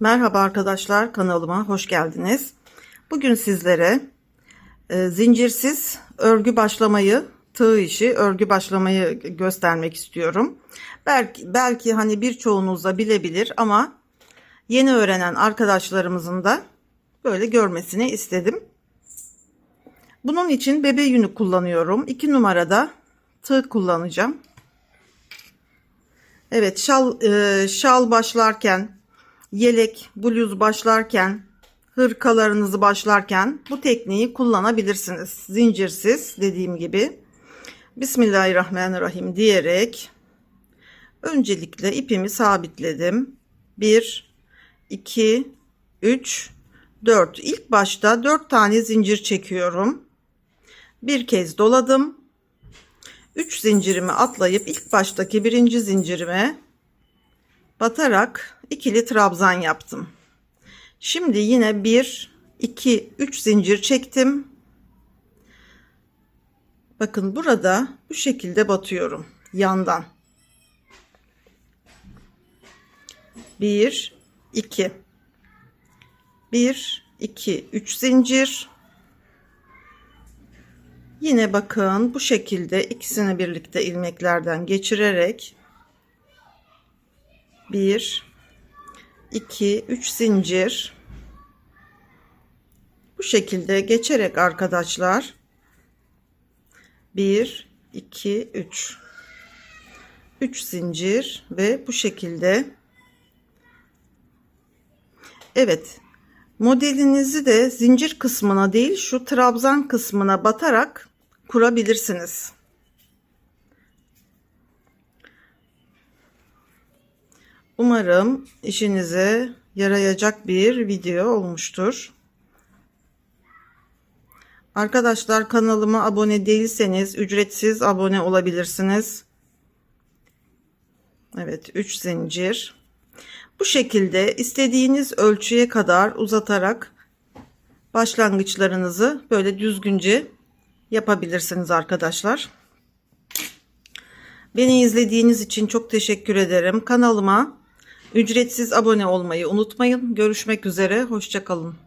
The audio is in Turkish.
Merhaba arkadaşlar kanalıma hoş geldiniz. Bugün sizlere e, zincirsiz örgü başlamayı, tığ işi, örgü başlamayı göstermek istiyorum. Belki belki hani birçoğunuz da bilebilir ama yeni öğrenen arkadaşlarımızın da böyle görmesini istedim. Bunun için bebe yünü kullanıyorum. 2 numarada tığ kullanacağım. Evet şal e, şal başlarken yelek, bluz başlarken, hırkalarınızı başlarken bu tekniği kullanabilirsiniz. Zincirsiz dediğim gibi. Bismillahirrahmanirrahim diyerek öncelikle ipimi sabitledim. 1 2 3 4 İlk başta 4 tane zincir çekiyorum. Bir kez doladım. 3 zincirimi atlayıp ilk baştaki birinci zincirime batarak ikili trabzan yaptım. Şimdi yine 1 2 3 zincir çektim. Bakın burada bu şekilde batıyorum yandan. 1 2 1 2 3 zincir. Yine bakın bu şekilde ikisini birlikte ilmeklerden geçirerek 1 2 3 zincir. Bu şekilde geçerek arkadaşlar. 1 2 3 3 zincir ve bu şekilde. Evet modelinizi de zincir kısmına değil şu trabzan kısmına batarak kurabilirsiniz. Umarım işinize yarayacak bir video olmuştur. Arkadaşlar kanalıma abone değilseniz ücretsiz abone olabilirsiniz. Evet 3 zincir. Bu şekilde istediğiniz ölçüye kadar uzatarak başlangıçlarınızı böyle düzgünce yapabilirsiniz arkadaşlar. Beni izlediğiniz için çok teşekkür ederim. Kanalıma ücretsiz abone olmayı unutmayın. Görüşmek üzere. Hoşçakalın.